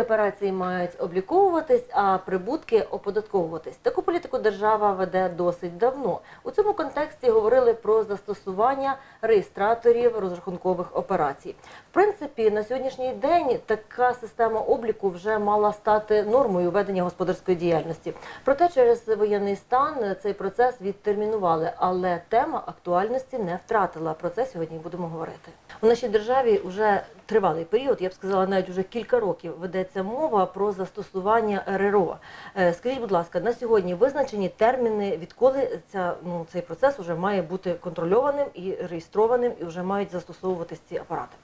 Операції мають обліковуватись, а прибутки оподатковуватись. Таку політику держава веде досить давно. У цьому контексті говорили про застосування реєстраторів розрахункових операцій. В принципі, на сьогоднішній день така система обліку вже мала стати нормою ведення господарської діяльності. Проте через воєнний стан цей процес відтермінували, але тема актуальності не втратила. Про це сьогодні будемо говорити. У нашій державі вже тривалий період, я б сказала, навіть вже кілька років ведеться мова про застосування РРО. Е, Скажіть, будь ласка, на сьогодні визначені терміни, відколи ця ну цей процес вже має бути контрольованим і реєстрованим, і вже мають застосовуватись ці апарати.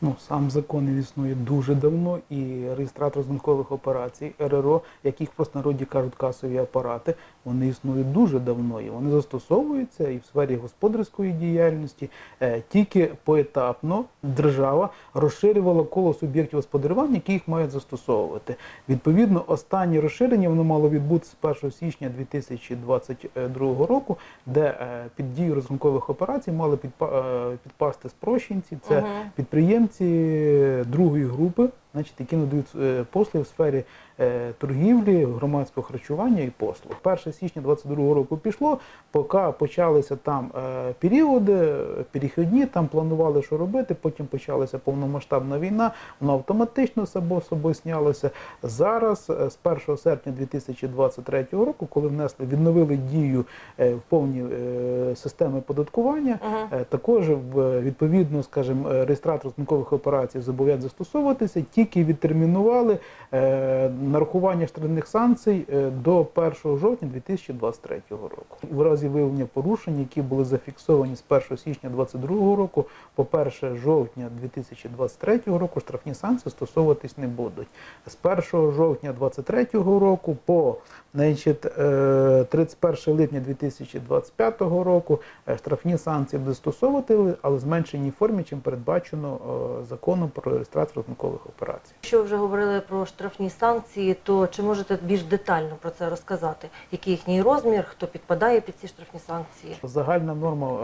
Ну, сам закон існує дуже давно, і реєстратор розрахункових операцій РРО, як їх в простонародді кажуть касові апарати, вони існують дуже давно і вони застосовуються і в сфері господарської діяльності. Е, Тільки поетапно держава розширювала коло суб'єктів господарювання, які їх мають застосовувати. Відповідно, останнє розширення воно мало відбутися з 1 січня 2022 року, де е, під дію розрахункових операцій мали е, підпасти спрощенці. Це Мгм. Підприємці другої групи, значить, які надають е, послуги в сфері е, торгівлі, громадського харчування і послуг. 1 січня 2022 року пішло, поки почалися там е, періоди, перехідні, там планували, що робити, потім почалася повномасштабна війна, воно автоматично само собою снялося. Зараз, з 1 серпня 2023 року, коли внесли, відновили дію в повні системи податкування. Е, Також відповідно, скажімо, реєстратор розрахункових операцій зобов'язаний застосовуватися, тільки відтермінували е, нарахування штрафних санкцій е, до 1 жовтня 2023 року. У разі виявлення порушень, які були зафіксовані з 1 січня 2022 року по 1 жовтня 2023 року, штрафні санкції стосовуватись не будуть. З 1 жовтня 2023 року по значить, е, 31 липня 2025 року е, штрафні санкції будуть стосовувати, але в зменшеній формі, чим передбачено е, законом про реєстрацію розрахункових операцій. Якщо вже говорили про штрафні санкції, то чи можете більш детально про це розказати? Який їхній розмір, хто підпадає під ці штрафні санкції? Загальна норма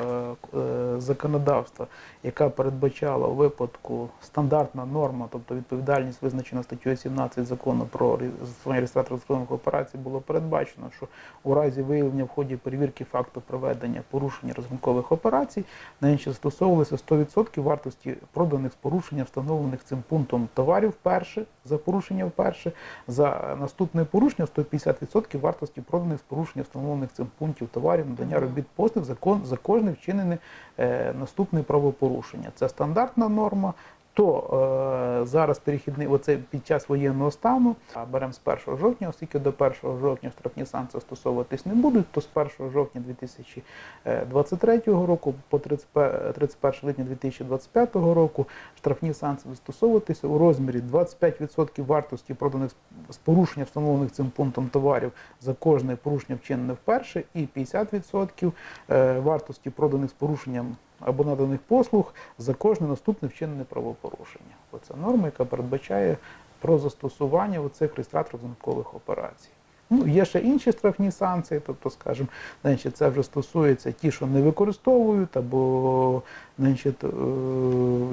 е, е, законодавства, яка передбачала у випадку стандартна норма, тобто відповідальність визначена статтею 17 закону про застосування реєстратора операцій, було передбачено, що у разі виявлення в ході перевірки факту проведення порушення розрахункових операцій, на інші застосовувалися 100% вартості проданих з порушення, встановлених цим пунктом товарів вперше за порушення вперше, за наступне порушення 150% вартості проданих з порушення, встановлених цим пунктів товарів, надання робіт послуг за, кожне вчинене е, наступне правопорушення. Це стандартна норма. То е, зараз перехідний, оце під час воєнного стану, а беремо з 1 жовтня, оскільки до 1 жовтня штрафні санкції стосовуватись не будуть, то з 1 жовтня 2023 року по 31 31 липня 2025 року штрафні санкції застосовуватися у розмірі 25% вартості проданих з порушення, встановлених цим пунктом товарів за кожне порушення вчинене вперше, і 50% е, вартості проданих з порушенням або наданих послуг за кожне наступне вчинене правопорушення. Оце норма, яка передбачає про застосування оцих реєстраторів розрахункових операцій. Ну, є ще інші штрафні санкції, тобто, скажімо, значить, це вже стосується ті, що не використовують, або значить, е,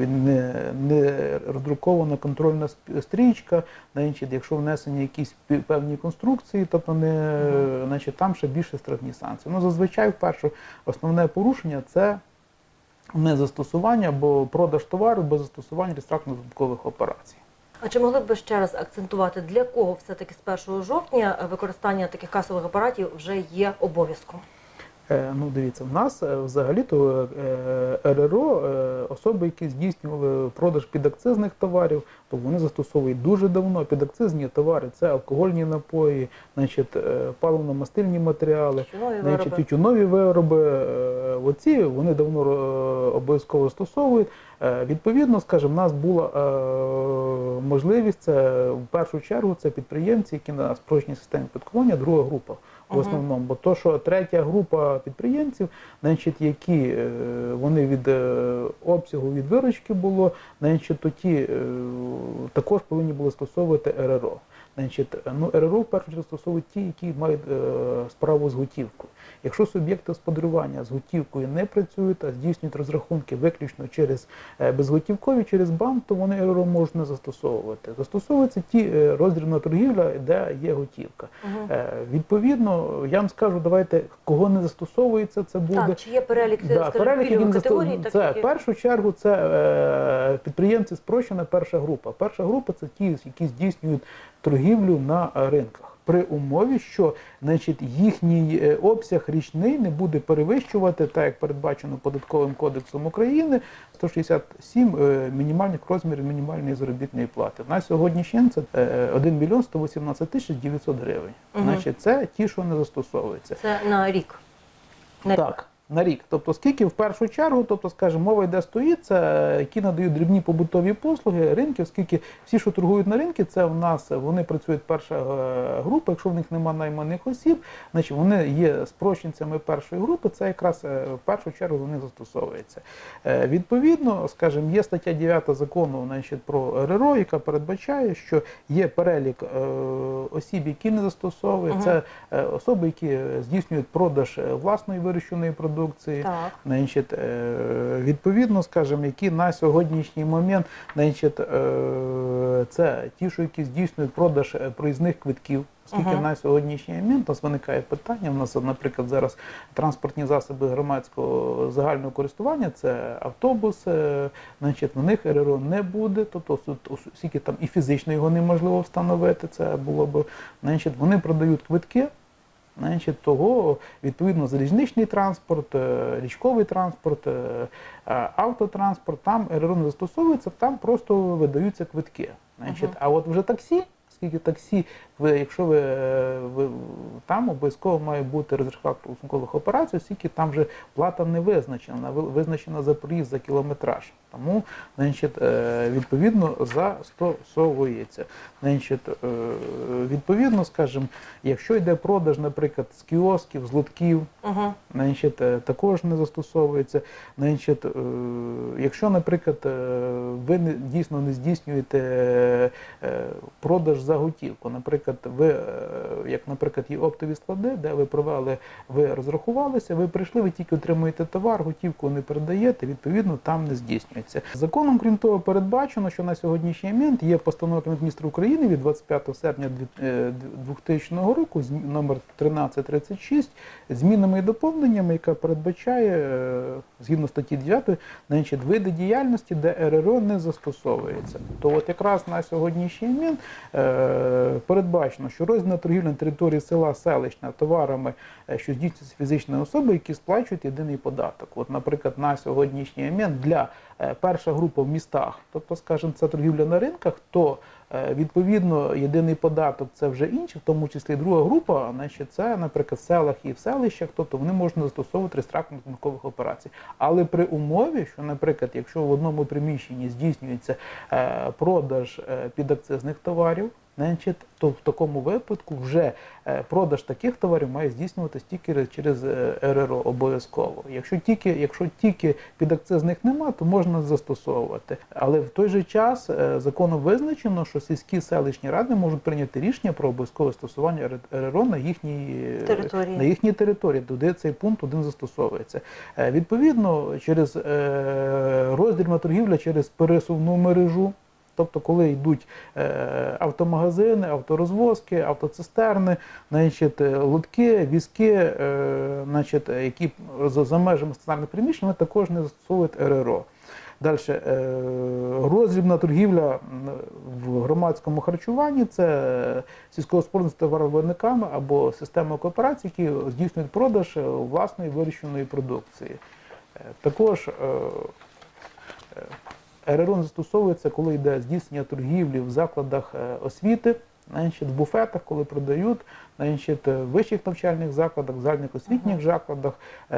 не, не роздрукована контрольна стрічка, значить, якщо внесені якісь певні конструкції, тобто не, значить, там ще більше штрафні санкції. Ну, зазвичай, вперше, основне порушення це не застосування або продаж товару без застосування реєстраторних розрахункових операцій. А чи могли б ви ще раз акцентувати, для кого все-таки з 1 жовтня використання таких касових апаратів вже є обов'язком? Е, Ну, дивіться, в нас е, взагалі-то е, РРО, особи, які здійснювали продаж підакцизних товарів, то вони застосовують дуже давно. Підакцизні товари це алкогольні напої, значить, паливно-мастильні матеріали, Тютюнові значить, вироби. тютюнові вироби. Оці вони давно обов'язково застосовують. Е, Відповідно, скажімо, в нас була можливість це в першу чергу це підприємці, які на спрощеній системі підкування, друга група в основному. Бо то, що третя група підприємців, значить, які е, вони від е, обсягу від виручки було, значить, то ті е, також повинні були стосовувати РРО. Значить, ну, РРО в першу чергу стосовують ті, які мають справу з готівкою. Якщо суб'єкти господарювання з готівкою не працюють, а здійснюють розрахунки виключно через е, безготівкові, через банк, то вони РРО можуть не застосовувати. Застосовуються ті е, роздрібна торгівля, де є готівка. Е, Відповідно, я вам скажу, давайте кого не застосовується, це буде Так, чи є перелік, Да, скажімо, перелік, категорій, застосовує- так це в першу чергу це е, підприємці спрощена перша група. Перша група це ті, які здійснюють торгівлю на ринках. При умові, що значить, їхній е, обсяг річний не буде перевищувати, так як передбачено податковим кодексом України, 167 е, мінімальних розмірів мінімальної заробітної плати. На сьогоднішній день це е, 1 мільйон 118 тисяч 900 гривень. Угу. Значить, це ті, що не застосовуються. Це на рік. На рік. Так, на рік. Тобто, скільки в першу чергу, тобто, скажімо, мова йде стоїть, це які надають дрібні побутові послуги ринки, оскільки всі, що торгують на ринки, це в нас вони працюють перша е, група. Якщо в них немає найманих осіб, значить вони є спрощенцями першої групи. Це якраз е, в першу чергу вони застосовуються. Е, Відповідно, скажімо, є стаття 9 закону значить, про РРО, яка передбачає, що є перелік осіб, які не застосовують. Це особи, які здійснюють продаж власної вирощеної продукції. Так. Значить, е, відповідно, скажімо, які на сьогоднішній момент, значить, е, це ті, що які здійснюють продаж е, проїзних квитків. Оскільки Мгм. на сьогоднішній момент у нас виникає питання. У нас, наприклад, зараз транспортні засоби громадського загального користування, це автобуси, значить, на них РРО не буде, тобто оскільки там і фізично його неможливо встановити, це було б, значить, вони продають квитки. Значить, того відповідно залізничний транспорт, е, річковий транспорт, е, е, автотранспорт, там РРО не застосовується, там просто видаються квитки. Значить, Мгм. А от вже таксі, оскільки таксі, ви, якщо ви, е, ви там обов'язково має бути розрахунок розрахункових операцій, оскільки там вже плата не визначена, визначена за проїзд за кілометраж. Тому значить, е, відповідно застосовується. Значить, е, відповідно, скажімо, якщо йде продаж, наприклад, з кіосків, з лотків, Угу. значить, також не застосовується. Значить, якщо, наприклад, ви дійсно не здійснюєте продаж за готівку, наприклад, ви, е, як, наприклад, є оптові склади, де ви провели, ви розрахувалися, ви прийшли, ви тільки отримуєте товар, готівку не передаєте, відповідно, там не здійснюється. Законом, крім того, передбачено, що на сьогоднішній момент є постанова міністрів України від 25 серпня дві- е, 2000 року, номер 1336, змінами і доповненнями, яка передбачає, е, згідно статті 9, значить, види діяльності, де РРО не застосовується. То от якраз на сьогоднішній момент передбачено, що роздільна торгівля на території села селищна товарами, е, що здійснюється фізичної особи, які сплачують єдиний податок. От, наприклад, на сьогоднішній момент для е, перша група в містах, тобто, скажімо, це торгівля на ринках, то Е, Відповідно, єдиний податок це вже інші, в тому числі друга група, значить, це, наприклад, в селах і в селищах, тобто вони можуть застосовувати реєстрацію рахункових операцій. Але при умові, що, наприклад, якщо в одному приміщенні здійснюється е, продаж е, підакцизних товарів, значить, то в такому випадку вже е, продаж таких товарів має здійснюватися тільки через е, РРО обов'язково. Якщо тільки, якщо тільки підакцизних нема, то можна застосовувати. Але в той же час е, законом визначено, що сільські селищні ради можуть прийняти рішення про обов'язкове стосування РРО на їхній Території. на їхній території, туди цей пункт один застосовується. Відповідно, через е, роздільна торгівля через пересувну мережу. Тобто, коли йдуть е, автомагазини, авторозвозки, автоцистерни, значить, е, лотки, візки, е, значить, які за, межами стаціонарних приміщень, вони також не застосовують РРО. Далі роздрібна торгівля в громадському харчуванні це сільськогосподарські товаровиробниками або система кооперацій, які здійснюють продаж власної вирощеної продукції. Також РРО застосовується, коли йде здійснення торгівлі в закладах е, освіти, значить, в буфетах, коли продають, значить, в вищих навчальних закладах, в загальних освітніх закладах, е,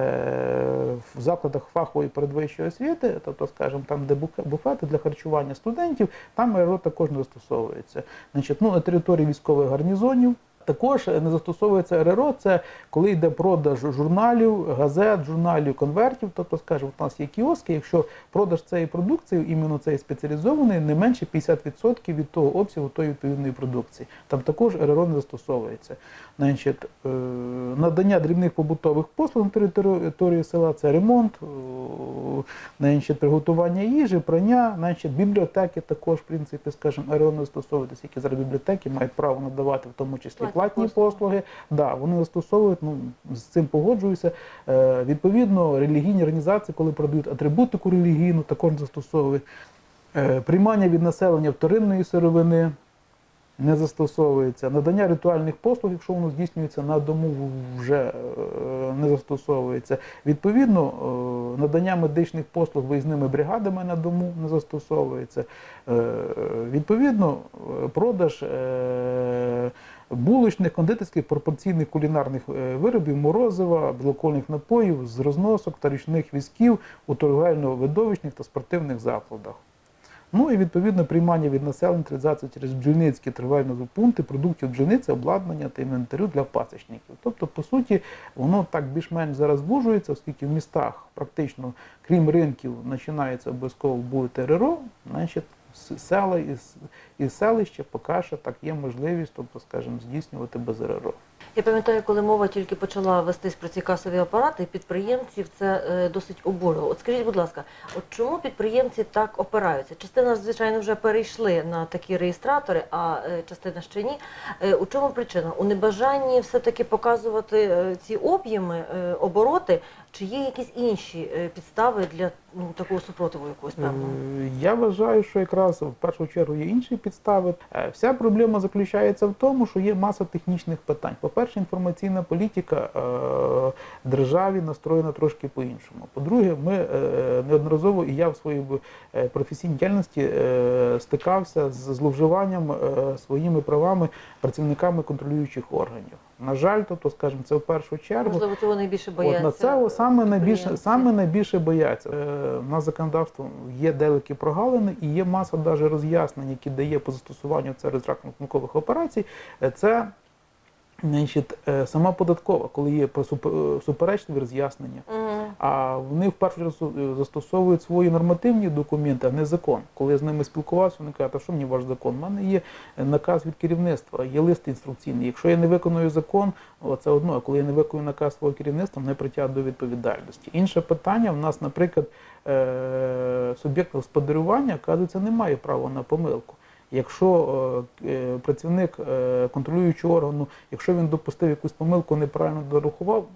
в закладах фахової передвищої освіти, тобто, скажімо, там, де буфе- буфети для харчування студентів, там РРО також не застосовується. Значить, ну, на території військових гарнізонів, Також не застосовується РРО, це коли йде продаж журналів, газет, журналів, конвертів. Тобто, скажімо, у нас є кіоски, якщо продаж цієї продукції, іменно цієї спеціалізованої, не менше 50% від того обсягу тої відповідної продукції. Там також РРО не застосовується. Значить, е, надання дрібних побутових послуг на території села це ремонт, значить, приготування їжі, прання, значить, бібліотеки також, в принципі, скажімо, РРО не застосовується, які зараз бібліотеки мають право надавати в тому числі Платні послуги. Да, вони застосовують, ну, з цим погоджуюся. Е, відповідно, релігійні організації, коли продають атрибутику релігійну, також застосовують. Е, приймання від населення вторинної сировини не застосовується. Надання ритуальних послуг, якщо воно здійснюється на дому, вже е, не застосовується. Відповідно, е, надання медичних послуг виїзними бригадами на дому не застосовується. Е, Відповідно, продаж е, булочних, кондитерських, пропорційних кулінарних е, виробів, морозива, безалкогольних напоїв з розносок та річних візків у торговельно-видовищних та спортивних закладах. Ну і відповідно приймання від населення реалізацію через бджільницькі торговельні пункти продуктів бджільниці, обладнання та інвентарю для пасічників. Тобто, по суті, воно так більш-менш зараз звужується, оскільки в містах практично, крім ринків, починається обов'язково бути РРО, значить села і, селища поки що так є можливість, тобто, скажімо, здійснювати без РРО. Я пам'ятаю, коли мова тільки почала вестись про ці касові апарати, підприємців це е, досить обурило. От скажіть, будь ласка, от чому підприємці так опираються? Частина, звичайно, вже перейшли на такі реєстратори, а е, частина ще ні. Е, У чому причина? У небажанні все-таки показувати ці об'єми, обороти, чи є якісь інші підстави для ну, такого супротиву якогось певного? Я вважаю, що якраз в першу чергу є інші підстави. Вся проблема заключається в тому, що є маса технічних питань. По-перше, інформаційна політика е, державі настроєна трошки по-іншому. По-друге, ми е, неодноразово і я в своїй е, професійній діяльності стикався з зловживанням своїми правами працівниками контролюючих органів. На жаль, тобто, скажімо, це в першу чергу. Можливо, цього найбільше бояться. От на це саме найбільше, саме найбільше бояться. На законодавство є деякі прогалини і є маса даже роз'яснень, які дає по застосуванню це розрахункових операцій. Це значить, е, сама податкова, коли є е, суперечливі роз'яснення. Мгм. А вони в першу чергу застосовують свої нормативні документи, а не закон. Коли я з ними спілкувався, вони кажуть, а що мені ваш закон? У мене є наказ від керівництва, є лист інструкційний. Якщо я не виконую закон, це одно. А коли я не виконую наказ свого керівництва, мене притягують до відповідальності. Інше питання в нас, наприклад, е- суб'єкт господарювання, оказується, не має права на помилку. Якщо е, е, працівник е, контролюючого органу, якщо він допустив якусь помилку, неправильно дорахував,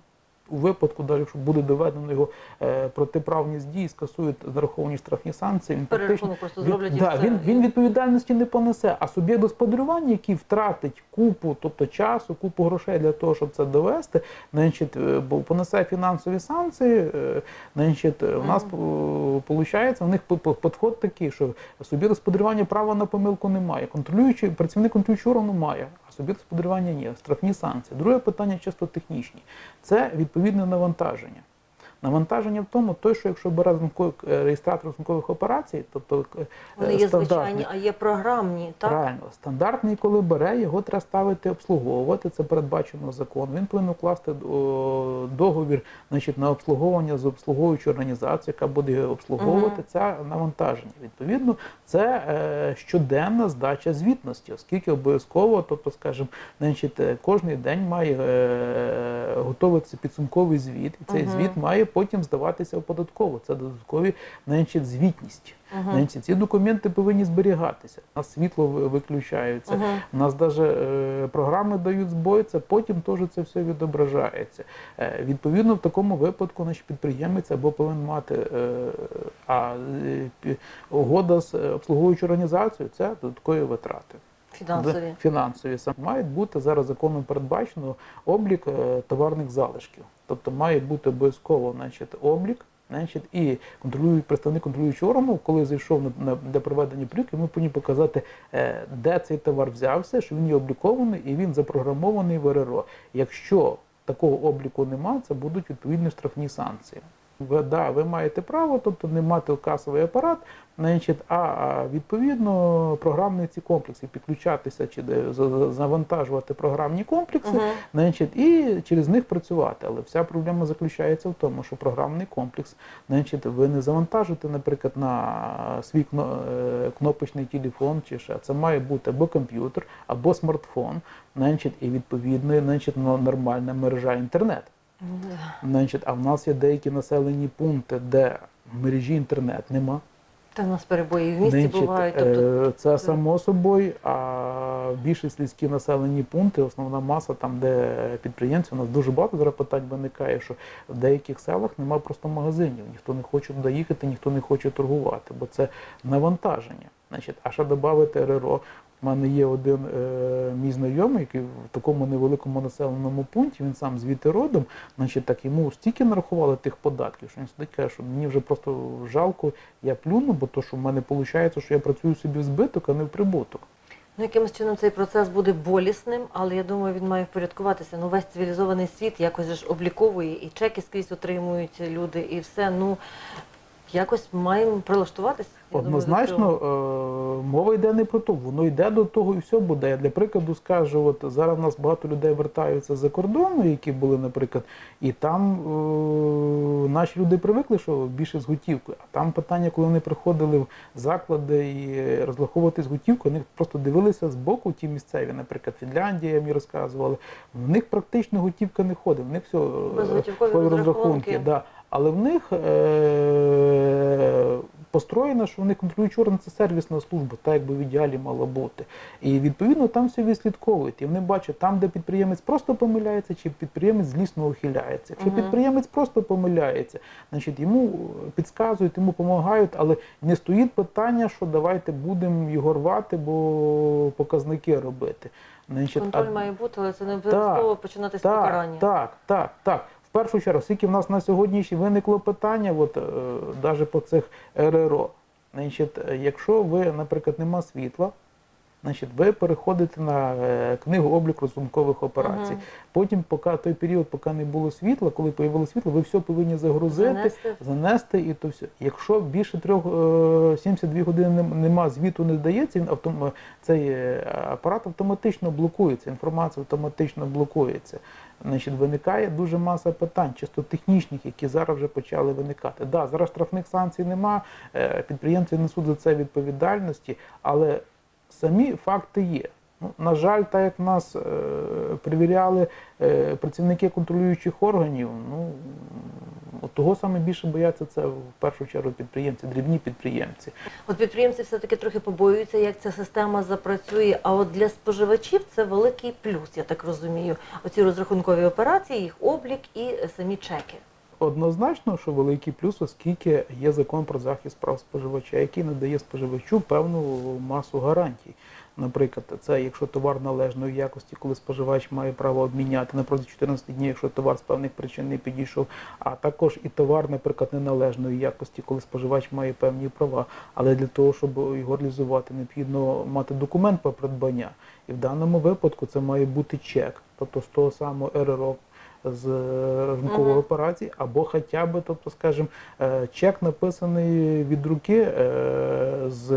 у випадку, навіть якщо буде доведено його е, протиправність дій, скасують зараховані штрафні санкції, він практично просто зроблять да, він, він відповідальності не понесе. А суб'єкт господарювання, який втратить купу, тобто часу, купу грошей для того, щоб це довести, значить, е, бо понесе фінансові санкції, е, значить, у нас виходить, у них підход такий, що суб'єкт господарювання права на помилку немає. Контролюючий працівник контролюючого органу має, суб'єкт господарювання ні. Штрафні санкції. Друге питання чисто технічні. Це відповідне навантаження. Навантаження в тому, той, що якщо бере рахунковий- е, реєстратор рахункових операцій, тобто е, Вони є звичайні, а є програмні, так? Правильно, стандартний, коли бере, його треба ставити обслуговувати. Це передбачено законом. Він повинен укласти договір значить, на обслуговування з обслуговуючою організацією, яка буде його обслуговувати. Мгм. Це навантаження. Відповідно, це е, щоденна здача звітності, оскільки обов'язково, тобто, скажімо, значить, е, кожний день має е, готуватися підсумковий звіт, і цей Мгм. звіт має потім здаватися в податкову. Це додаткові значить, звітність. Мгм. Значить, ці документи повинні зберігатися. У нас світло ви- виключається. Мгм. У нас навіть програми дають збой, це потім теж це все відображається. Е, відповідно, в такому випадку наш підприємець або повинен мати е, а, е, угода з е, обслуговуючою організацією це додаткові витрати. Фінансові. Фінансові мають бути зараз законом передбачено облік е, товарних залишків. Тобто має бути обов'язково значить, облік. Значить, і контролюють представник контролюючого органу, коли зайшов на, для проведення перевірки, ми повинні показати, е, де цей товар взявся, що він є облікований і він запрограмований в РРО. Якщо такого обліку немає, це будуть відповідні штрафні санкції. Ви, да, ви маєте право, тобто не мати касовий апарат, значить, а відповідно програмні ці комплекси підключатися чи де- за- за- завантажувати програмні комплекси, Мгм. значить, і через них працювати. Але вся проблема заключається в тому, що програмний комплекс, значить, ви не завантажите, наприклад, на свій е, кнопочний телефон чи ще. Це має бути або комп'ютер, або смартфон, значить, і відповідно, значить, нормальна мережа інтернет. Значить, а в нас є деякі населені пункти, де мережі інтернет нема. Та в нас перебої в місті Значить, бувають. Тобто е, це само собою, а більше сільські населені пункти, основна маса там, де підприємці, у нас дуже багато зараз питань виникає, що в деяких селах немає просто магазинів, ніхто не хоче туди їхати, ніхто не хоче торгувати, бо це навантаження. Значить, а ще додати РРО. У мене є один е, мій знайомий, який в такому невеликому населеному пункті, він сам звідти родом, значить, так йому стільки нарахували тих податків, що він сюди каже, що мені вже просто жалко, я плюну, бо то, що в мене виходить, що я працюю собі в збиток, а не в прибуток. Ну, якимось чином цей процес буде болісним, але я думаю, він має впорядкуватися. Ну, весь цивілізований світ якось ж обліковує, і чеки скрізь отримують люди, і все. Ну, якось маємо прилаштуватися. Однозначно, е, мова йде не про то, воно йде до того і все буде. Я для прикладу скажу, от зараз в нас багато людей вертаються за кордону, які були, наприклад, і там е, наші люди привикли, що більше з готівкою. А там питання, коли вони приходили в заклади і розраховувати з готівкою, вони просто дивилися з боку ті місцеві, наприклад, Фінляндія мені розказували. В них практично готівка не ходить, в них все розрахунки. Да. Але в них е- построєно, що вони контролюють орган, це сервісна служба, так якби в ідеалі мало бути. І відповідно там все відслідковують. І вони бачать, там, де підприємець просто помиляється, чи підприємець злісно ухиляється. Якщо Мгм. підприємець просто помиляється, значить йому підказують, йому допомагають, але не стоїть питання, що давайте будемо його рвати, бо показники робити. Значить, Контроль а- має бути, але це не обов'язково починати з покарання. Так, так, так. Першу чергу, скільки в нас на сьогоднішній виникло питання, от, е, навіть по цих РРО. Значить, е, якщо ви, наприклад, нема світла, значить, ви переходите на е, книгу облік розрахункових операцій. Мгм. Потім, поки той період, поки не було світла, коли появилося світло, ви все повинні загрузити, Занести. занести і то все. Якщо більше трьох е, 72 години нем- нема, звіту не дається, він автом... цей е, апарат автоматично блокується, інформація автоматично блокується. Значить, виникає дуже маса питань, чисто технічних, які зараз вже почали виникати. Да, зараз штрафних санкцій нема, е, підприємці несуть за це відповідальності, але самі факти є. Ну, на жаль, так як нас е, перевіряли е, працівники контролюючих органів, ну от того саме більше бояться це в першу чергу підприємці, дрібні підприємці. От підприємці все-таки трохи побоюються, як ця система запрацює. А от для споживачів це великий плюс, я так розумію. Оці розрахункові операції, їх облік і самі чеки. Однозначно, що великий плюс, оскільки є закон про захист прав споживача, який надає споживачу певну масу гарантій. Наприклад, це якщо товар належної якості, коли споживач має право обміняти на протязі 14 днів, якщо товар з певних причин не підійшов, а також і товар, наприклад, неналежної якості, коли споживач має певні права. Але для того, щоб його реалізувати, необхідно мати документ про придбання. І в даному випадку це має бути чек, тобто з того самого РРО з ринкової Мгм. операції, або хоча б, тобто, скажімо, е, чек написаний від руки е, з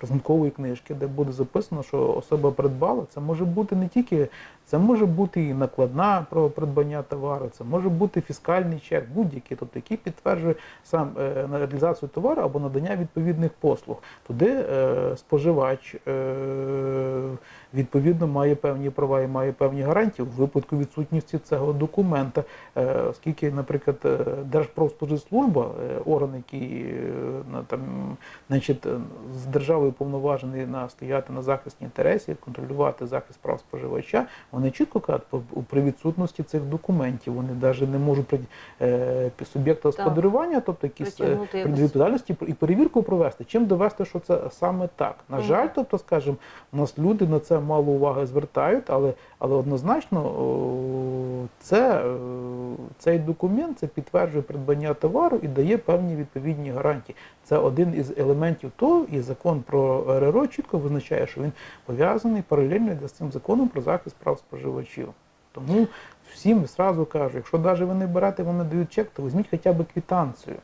рахункової книжки, де буде записано, що особа придбала. Це може бути не тільки це може бути і накладна про придбання товару, це може бути фіскальний чек, будь-який, тобто який підтверджує сам е, на реалізацію товару або надання відповідних послуг. Туди е, споживач е, відповідно має певні права і має певні гарантії у випадку відсутності цього документа, е, оскільки, наприклад, е, Держпродспоживслужба, е, орган, який там, значить, з державою повноважений на стояти на захисті інтересів, контролювати захист прав споживача, вони чітко кажуть, при відсутності цих документів. Вони навіть не можуть суб'єкта господарювання, тобто якісь відповідальності і перевірку провести. Чим довести, що це саме так? На жаль, тобто, скажімо, у нас люди на це мало уваги звертають, але, але однозначно це, е, цей документ це підтверджує придбання товару і дає певні відповідні гарантії. Це один із елементів того, і закон про РРО чітко визначає, що він пов'язаний паралельно з цим законом про захист прав споживачів. Тому всім зразу кажу, якщо навіть ви не берете, вони дають чек, то візьміть хоча б квитанцію.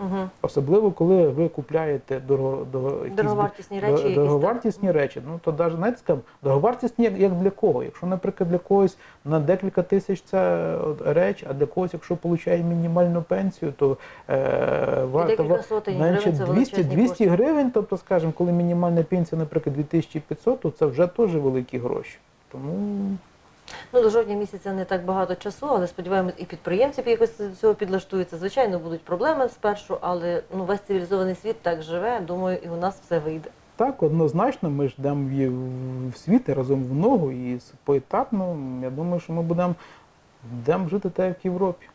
Угу. Особливо, коли ви купляєте дорого, дорого, якісь Дороговартісні речі. якісь, Дороговартісні так? речі. Ну то навіть скажімо, дороговартісні як, як для кого? Якщо, наприклад, для когось на декілька тисяч це реч, а для когось, якщо отримує мінімальну пенсію, то е, варто гривень 200, 200 гривень, тобто, скажімо, коли мінімальна пенсія, наприклад, 2500, то це вже теж великі гроші. Тому Ну, до жовтня місяця не так багато часу, але сподіваємось, і підприємці якось до цього підлаштуються. Звичайно, будуть проблеми спершу, але ну весь цивілізований світ так живе. Думаю, і у нас все вийде. так, однозначно, ми ж йдемо в, світ разом в ногу і поетапно, я думаю, що ми будемо жити так, як в Європі.